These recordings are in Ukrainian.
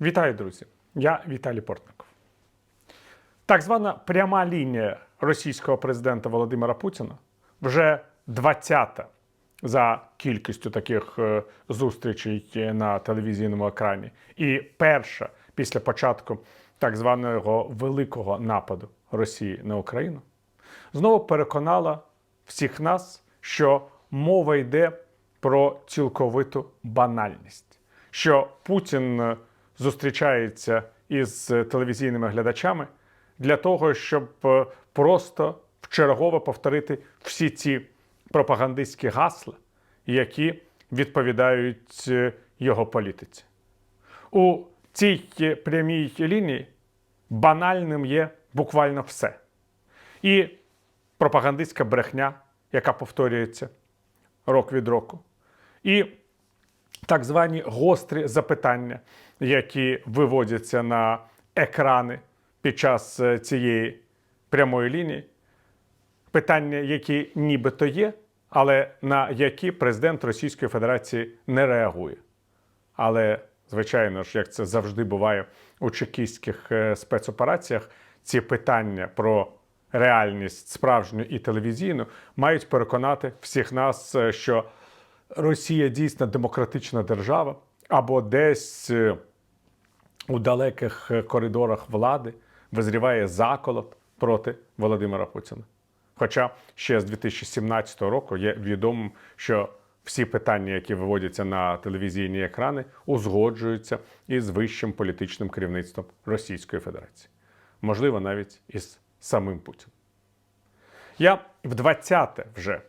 Вітаю, друзі! Я Віталій Портников. Так звана пряма лінія російського президента Володимира Путіна вже 20-та за кількістю таких е, зустрічей на телевізійному екрані. І перша після початку так званого великого нападу Росії на Україну знову переконала всіх нас, що мова йде про цілковиту банальність, що Путін е, зустрічається із телевізійними глядачами для того, щоб е, просто вчергове повторити всі ці пропагандистські гасла, які відповідають е, його політиці. У цій е, прямій лінії банальним є буквально все. І пропагандистська брехня, яка повторюється рок від року, і так звані гострі запитання, які виводяться на екрани під час е, цієї прямої лінії, питання, які нібито є, але на які президент Російської Федерації не реагує. Але, звичайно ж, як це завжди буває у чекістських е, спецопераціях, ці питання про реальність справжню і телевізійну мають переконати всіх нас, е, що Росія дійсно демократична держава, або десь е, у далеких е, коридорах влади визріває заколот проти Володимира Путіна. Хоча ще з 2017 року є відомим, що всі питання, які виводяться на телевізійні екрани, узгоджуються із вищим політичним керівництвом Російської Федерації, можливо, навіть із самим Путіним. Я в 20-те вже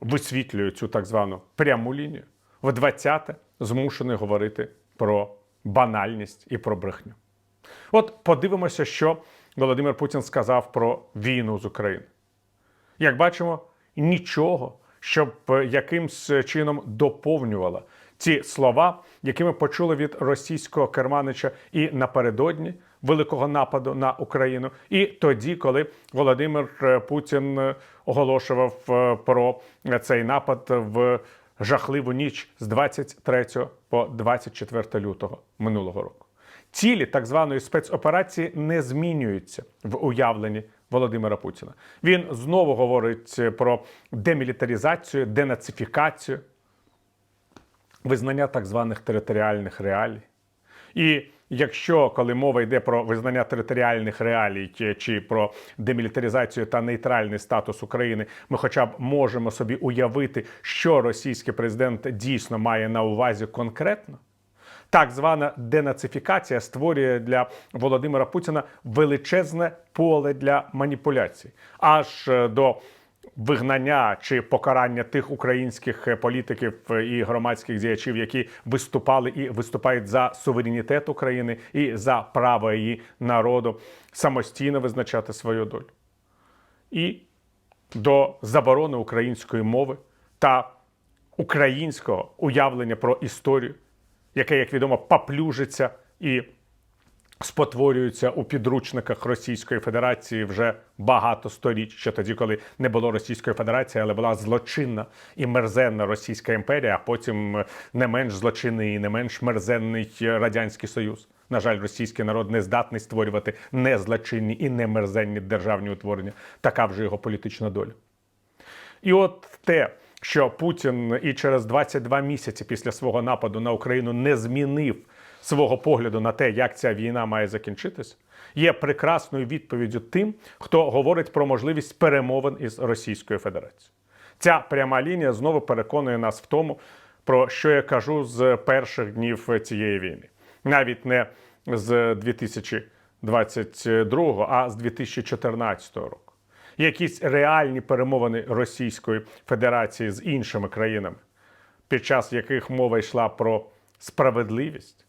висвітлюю цю так звану пряму лінію, в 20-те змушений говорити про банальність і про брехню. От подивимося, що Володимир Путін сказав про війну з Україною. Як бачимо, нічого, щоб якимсь чином доповнювало ці слова, які ми почули від російського керманича і напередодні великого нападу на Україну, і тоді, коли Володимир е, Путін е, оголошував е, про цей напад в жахливу ніч з 23 по 24 лютого минулого року. Цілі так званої спецоперації не змінюються в уявленні Володимира Путіна. Він знову говорить про демілітаризацію, денацифікацію, визнання так званих територіальних реалій. І якщо коли мова йде про визнання територіальних реалій чи- про демілітаризацію та нейтральний статус України, ми хоча б можемо собі уявити, що російський президент дійсно має на увазі конкретно. Так звана денацифікація створює для Володимира Путіна величезне поле для маніпуляцій, аж е, до вигнання чи покарання тих українських е, політиків е, і громадських діячів, які виступали і виступають за суверенітет України і за право її народу самостійно визначати свою долю. І до заборони української мови та українського уявлення про історію, яке, як відомо, поплюжиться і спотворюється у підручниках Російської Федерації вже багато століть, ще тоді, коли не було Російської Федерації, але була злочинна і мерзенна Російська імперія, а потім е, не менш злочинний і не менш мерзенний Радянський Союз. На жаль, російський народ не здатний створювати незлочинні і не мерзенні державні утворення. Така вже його політична доля. І от те, що Путін і через 22 місяці після свого нападу на Україну не змінив свого погляду на те, як ця війна має закінчитись, є прекрасною відповіддю тим, хто говорить про можливість перемовин із Російською Федерацією. Ця пряма лінія знову переконує нас в тому, про що я кажу з перших днів цієї війни, навіть не з 2022, а з 2014 року. Якісь реальні перемовини Російської Федерації з іншими країнами, під час яких мова йшла про справедливість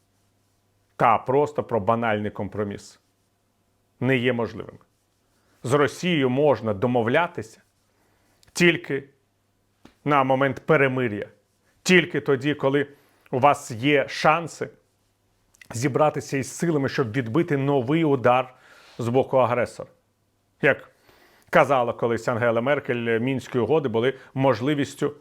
та просто про банальний компроміс, не є можливими. З Росією можна домовлятися тільки на момент перемир'я, тільки тоді, коли у вас є шанси зібратися із силами, щоб відбити новий удар з боку агресора. Як казала колись Ангела Меркель, мінські угоди були можливістю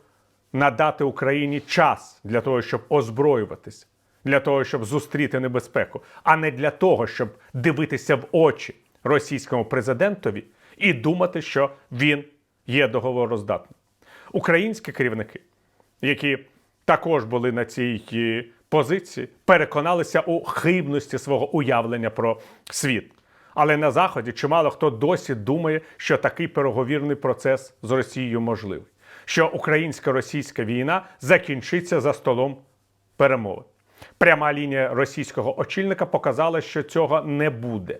надати Україні час для того, щоб озброюватись, для того, щоб зустріти небезпеку, а не для того, щоб дивитися в очі російському президентові і думати, що він є договороздатним. Українські керівники, які також були на цій е, позиції, переконалися у хибності свого уявлення про світ. Але на Заході чимало хто досі думає, що такий переговірний процес з Росією можливий, що українсько-російська війна закінчиться за столом перемовин. Пряма лінія російського очільника показала, що цього не буде,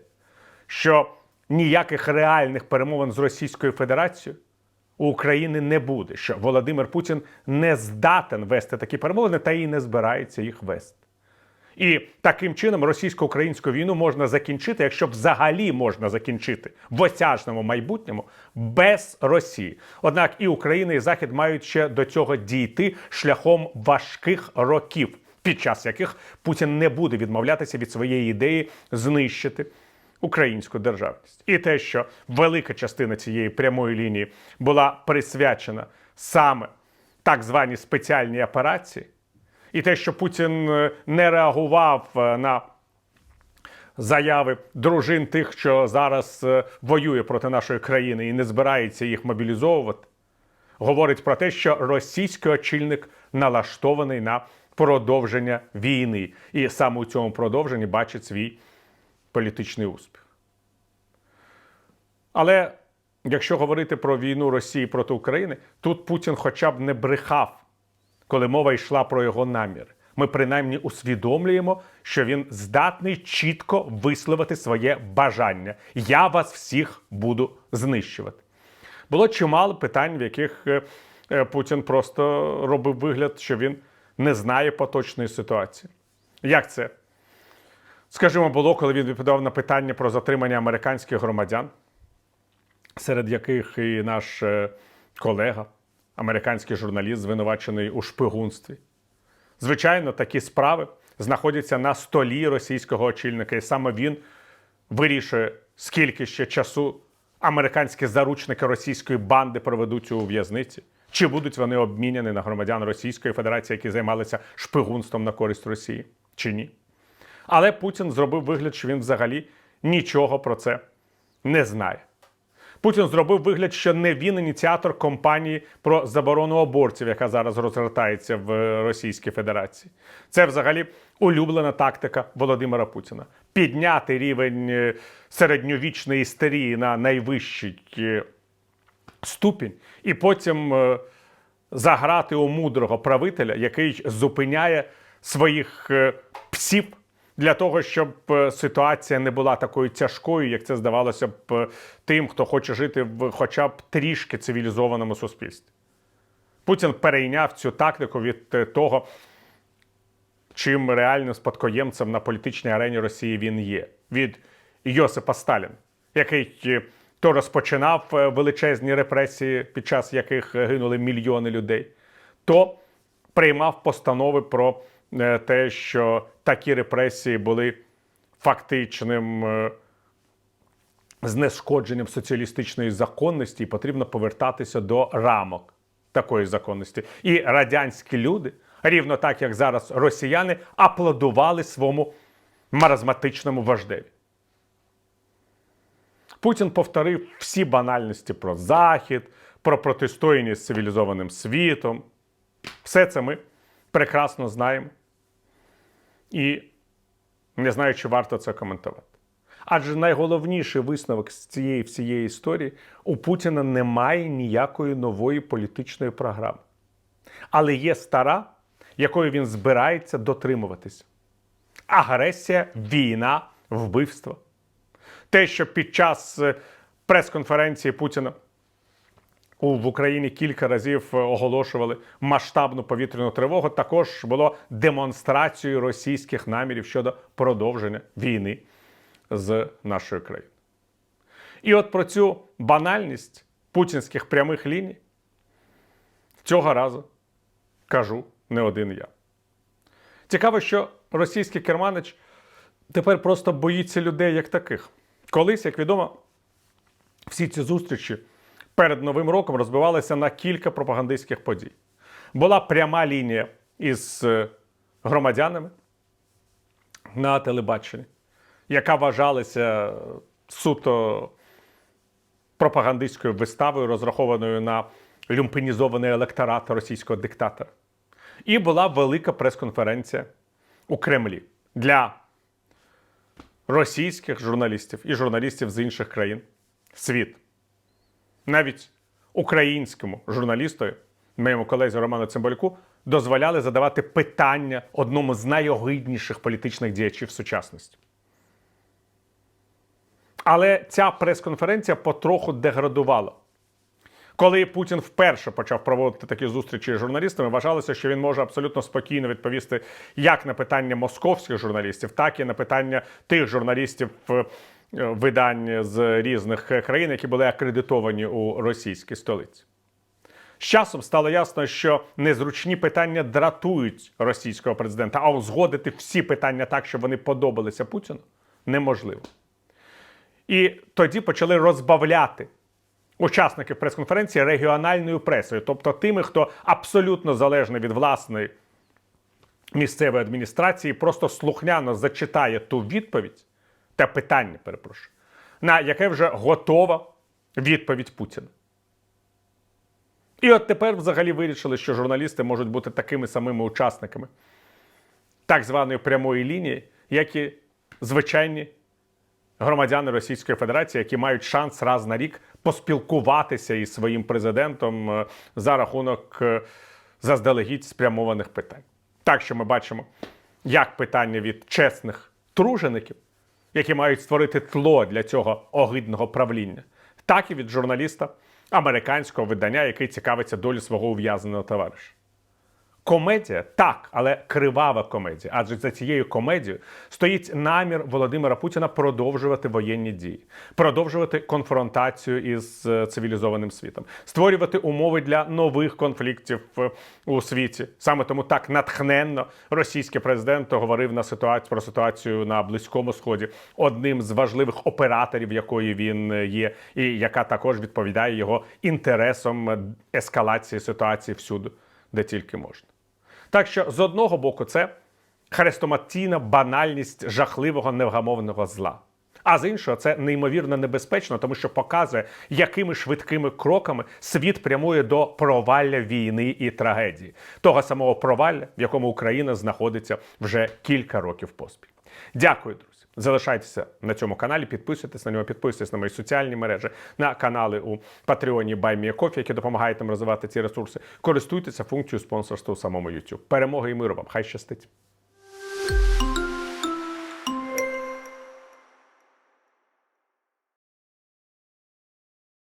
що ніяких реальних перемовин з Російською Федерацією у України не буде, що Володимир Путін не здатен вести такі перемовини та і не збирається їх вести. І таким чином російсько-українську війну можна закінчити, якщо взагалі можна закінчити в осяжному майбутньому без Росії. Однак і Україна, і Захід мають ще до цього дійти шляхом важких років, під час яких Путін не буде відмовлятися від своєї ідеї знищити українську державність. І те, що велика частина цієї прямої лінії була присвячена саме так званій спеціальній операції, і те, що Путін е, не реагував е, на заяви дружин тих, що зараз е, воює проти нашої країни і не збирається їх мобілізовувати, говорить про те, що російський очільник налаштований на продовження війни, і саме у цьому продовженні бачить свій політичний успіх. Але якщо говорити про війну Росії проти України, тут Путін хоча б не брехав, коли мова йшла про його намір. Ми принаймні усвідомлюємо, що він здатний чітко висловити своє бажання. Я вас всіх буду знищувати. Було чимало питань, в яких е, е, Путін просто робив вигляд, що він не знає поточної ситуації. Як це? Скажімо, було, коли він відповідав на питання про затримання американських громадян, серед яких і наш е, колега, американський журналіст, звинувачений у шпигунстві. Звичайно, такі справи знаходяться на столі російського очільника, і саме він вирішує, скільки ще часу американські заручники російської банди проведуть у в'язниці, чи будуть вони обміняні на громадян Російської Федерації, які займалися шпигунством на користь Росії, чи ні. Але Путін зробив вигляд, що він взагалі нічого про це не знає. Путін зробив вигляд, що не він ініціатор кампанії про заборону абортів, яка зараз розгортається в Російській Федерації. Це взагалі улюблена тактика Володимира Путіна підняти рівень е, середньовічної істерії на найвищий е, ступінь, і потім е, заграти у мудрого правителя, який зупиняє своїх е, псів для того, щоб е, ситуація не була такою тяжкою, як це здавалося б тим, хто хоче жити в хоча б трішки цивілізованому суспільстві. Путін перейняв цю тактику від того, чим реальним спадкоємцем на політичній арені Росії він є, від Йосипа Сталіна, який е, то розпочинав е, величезні репресії, під час яких е, гинули мільйони людей, то приймав постанови про е, те, що такі репресії були фактичним знешкодженням соціалістичної законності, і потрібно повертатися до рамок такої законності. І радянські люди, рівно так як зараз росіяни, аплодували своєму маразматичному вождеві. Путін повторив всі банальності про Захід, про протистояння з цивілізованим світом. Все це ми прекрасно знаємо. І не знаю, чи варто це коментувати. Адже найголовніший висновок з цієї всієї історії у Путіна немає ніякої нової політичної програми. Але є стара, якою він збирається дотримуватися: агресія, війна, вбивство. Те, що під час е, прес-конференції Путіна в Україні кілька разів е, оголошували масштабну повітряну тривогу, також було демонстрацією російських намірів щодо продовження війни з нашою країною. І от про цю банальність путінських прямих ліній цього разу кажу не один я. Цікаво, що російський керманич тепер просто боїться людей як таких. Колись, як відомо, всі ці зустрічі перед Новим роком розбивалися на кілька пропагандистських подій. Була пряма лінія із е, громадянами, на телебаченні, яка вважалася суто пропагандистською виставою, розрахованою на люмпенізований електорат російського диктатора. І була велика прес-конференція у Кремлі для російських журналістів і журналістів з інших країн світ. Навіть українському журналісту, моєму колезі Роману Цимбалюку, дозволяли задавати питання одному з найогидніших політичних діячів сучасності. Але ця прес-конференція потроху деградувала. Коли Путін вперше почав проводити такі зустрічі з журналістами, вважалося, що він може абсолютно спокійно відповісти як на питання московських журналістів, так і на питання тих журналістів е, видань з різних країн, які були акредитовані у російській столиці. З часом стало ясно, що незручні питання дратують російського президента, а узгодити всі питання так, щоб вони подобалися Путіну, неможливо. І тоді почали розбавляти учасників прес-конференції регіональною пресою, тобто тими, хто абсолютно залежний від власної місцевої адміністрації, просто слухняно зачитає ту відповідь те питання, перепрошую, на яке вже готова відповідь Путіна. І от тепер взагалі вирішили, що журналісти можуть бути такими самими учасниками так званої прямої лінії, як і звичайні громадяни Російської Федерації, які мають шанс раз на рік поспілкуватися із своїм президентом е, за рахунок е, заздалегідь спрямованих питань. Так що ми бачимо, як питання від чесних тружеників, які мають створити тло для цього огидного правління, так і від журналіста американського видання, який цікавиться долю свого ув'язненого товариша. Комедія так, але кривава комедія. Адже за цією комедією стоїть намір Володимира Путіна продовжувати воєнні дії, продовжувати конфронтацію із е, цивілізованим світом, створювати умови для нових конфліктів е, у світі. Саме тому так натхненно російський президент говорив на ситуацію про ситуацію на близькому сході, одним з важливих операторів, якої він е, є, і яка також відповідає його інтересам ескалації ситуації всюди, де тільки можна. Так що з одного боку, це хрестоматійна банальність жахливого невгамовного зла. А з іншого, це неймовірно небезпечно, тому що показує, якими швидкими кроками світ прямує до провалля війни і трагедії, того самого провалля, в якому Україна знаходиться вже кілька років поспіль. Дякую, друзі. Залишайтеся на цьому каналі, підписуйтесь на нього, підписуйтесь на мої соціальні мережі, на канали у Патреоні BuyMeACoffee, які допомагають нам розвивати ці ресурси. Користуйтеся функцією спонсорства у самому YouTube. Перемоги і миру вам! Хай щастить!